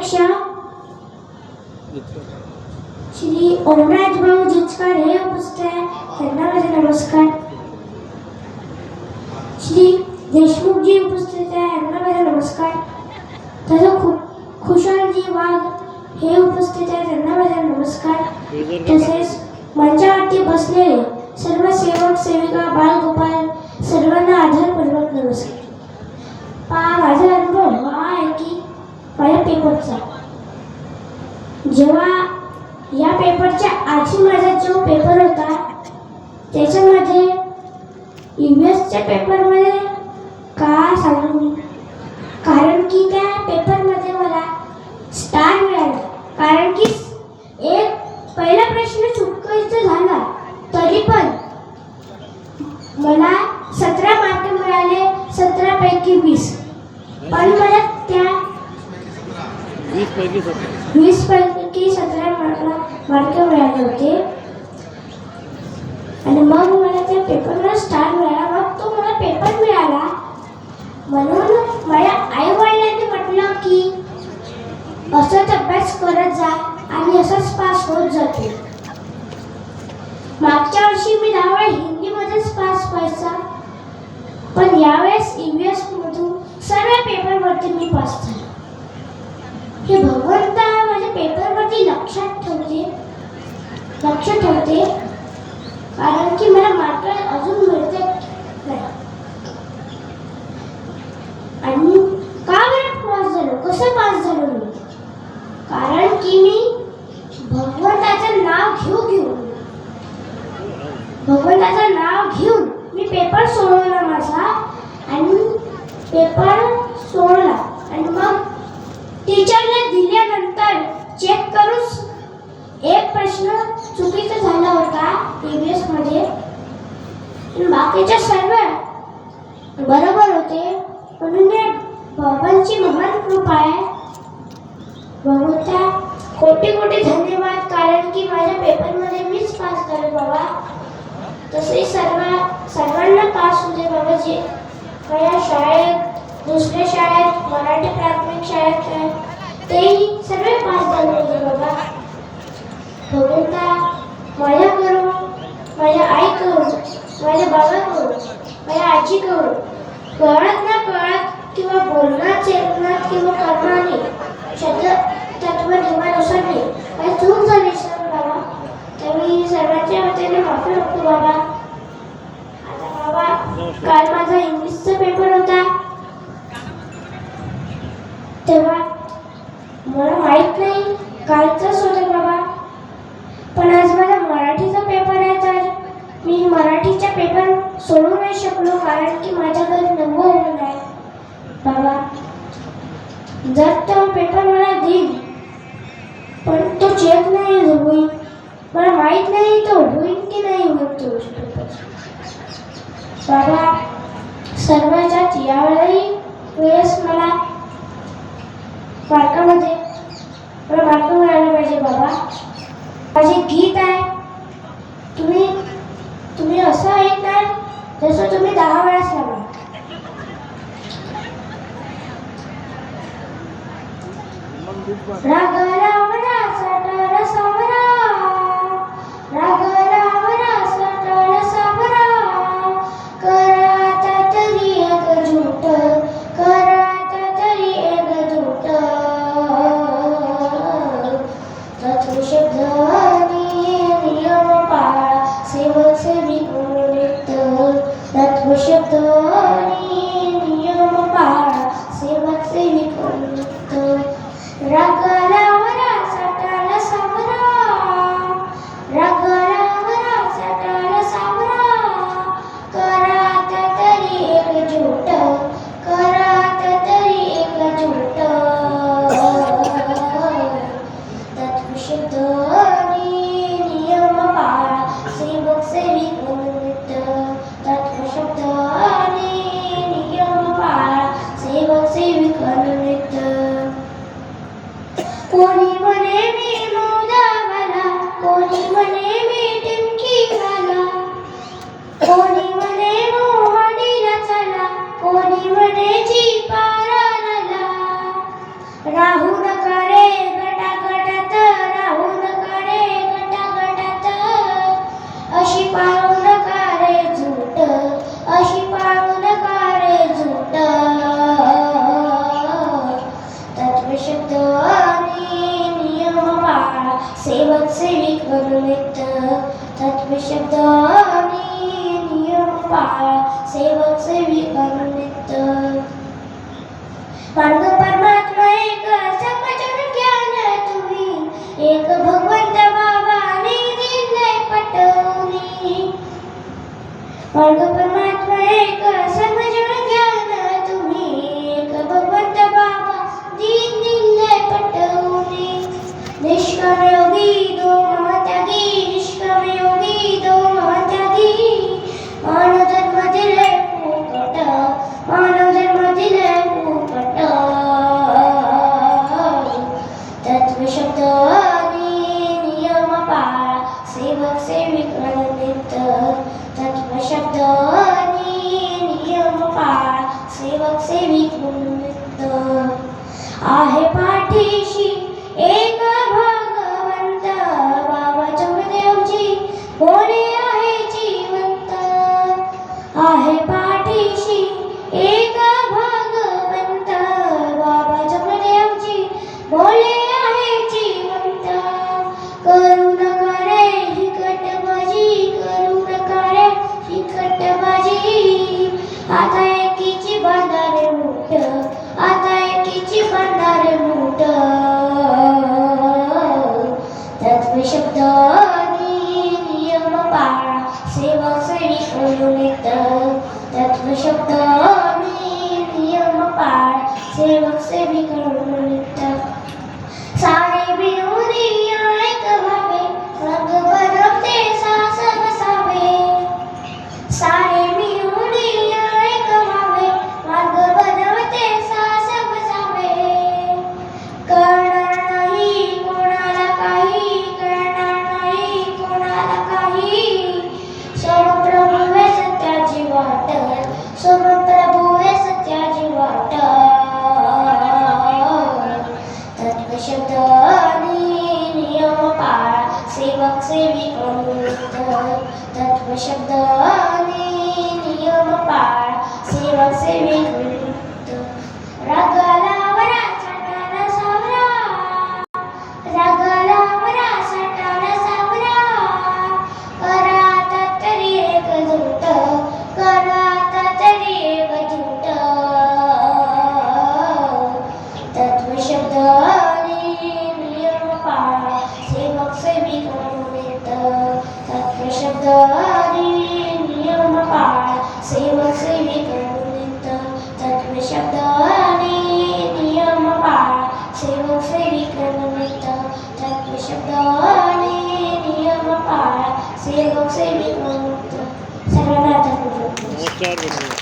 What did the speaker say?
अध्यक्ष श्री ओमराज भाऊ जिचकर हे उपस्थित आहे. त्यांना माझे नमस्कार. श्री देशमुखजी उपस्थित आहे. यांना माझा नमस्कार. तसं खु खुशालजी वाघ हे उपस्थित आहे. त्यांना माझा नमस्कार. तसेच मंचावरती बसलेले सर्व सेवक सेविका बालगोपाल सर्वांना आदरपूर्वक नमस्कार. पहा माझा अनुभव हा आहे की माझ्या पेपरचा जेव्हा या पेपरच्या आधी माझा जो पेपर होता त्याच्यामध्ये यू एसच्या पेपरमध्ये का सांगू मी कारण की त्या पेपरमध्ये मला स्टार मिळाला कारण की एक पहिला प्रश्न चुकायचा झाला तरी पण मला सतरा मार्क मिळाले सतरा पैकी वीस पण मला त्या वीस पैकी सतरा वीस पैकी सतरा मार्क मिळाले होते. आणि मग मला त्या पेपरला स्टार मिळाला. मग तो मला पेपर मिळाला. म्हणून माझ्या आई वडिलांनी म्हटलं की असंच अभ्यास करत जा आणि असंच पास होत जाते. मागच्या वर्षी मी दहा वेळा हिंदीमध्येच पास व्हायचा. पण यावेळेस इंग्लिश मधून सर्व पेपरवरती मी पास झालो. हे भगवंता माझ्या पेपरवरती लक्षात ठेवते लक्ष ठेवते. कारण की मला मार्क अजून मिळते. आणि का बरं पास झालो? कसं पास झालो मी? कारण की मी भगवंताचं नाव घेऊ घेऊन भगवंताचं नाव घेऊन मी पेपर सोडवला माझा आणि पेपर सोडला. आणि मग टीचरला दिल्यानंतर चेक करून एक प्रश्न चुकीचा झाला होता टीव्हीएसमध्ये. आणि बाकीच्या सर्व बरोबर होते. म्हणून बाबांची महान कृपा आहे. भगवंता कोटी कोटी धन्यवाद. कारण की माझ्या पेपरमध्ये मीच पास झाले बाबा. तसे सर्व सर्वांना पास होते बाबा जे माझ्या शाळेत दुसऱ्या शाळेत मराठी प्राथमिक शाळेत आहे, तेही सर्व पास झाले होते बाबा. भगवंता माझ्या करू माझ्या आई करू माझ्या बाबा करू माझ्या आजी करू. कळत ना कळत किंवा बोलणार चेतनात किंवा कर्माने शब्द तत्व नियमानुसार नाही. माझी चूक झाली सर बाबा. तर मी सर्वांच्या वतीने माफी मागतो बाबा. आता बाबा काल माझा इंग्लिशचा पेपर होता. तेव्हा मला माहीत नाही काल होता बाबा पण आज माझा मराठीचा पेपर आहे तर मी मराठीचा पेपर सोडू नाही शकलो कारण की माझ्या घरी नंबर होऊन आहे बाबा जर तो पेपर मला देईल पण तो चेक नाही होईल. मला माहीत नाही तो होईल की नाही होईल तो बाबा सर्वांच्यात यावेळी वेळेस मला मार्कामध्ये मला मार्क मिळायला पाहिजे बाबा. माझे गीत आहे. तुम्ही तुम्ही असं ऐकणार? जसं तुम्ही दहा वेळाच लागला राग कोणी सेविक आणि नियम पाळा सेवक परमात्मा एक समजून तुम्ही एक भगवंत बाबाने दिले पटवली। मार्ग परमात्मा सेवक सेविक अनंत तत्व शब्द नियम पाळ सेवक सेविक अनंत आहे पाठीशी एक भगवंत बाबा चौदेवजी कोणी Сребал царит улюлита, Тат вышапта पार йома пар, Сребал царит улюлита, Сари биури Gerçekler veriyor.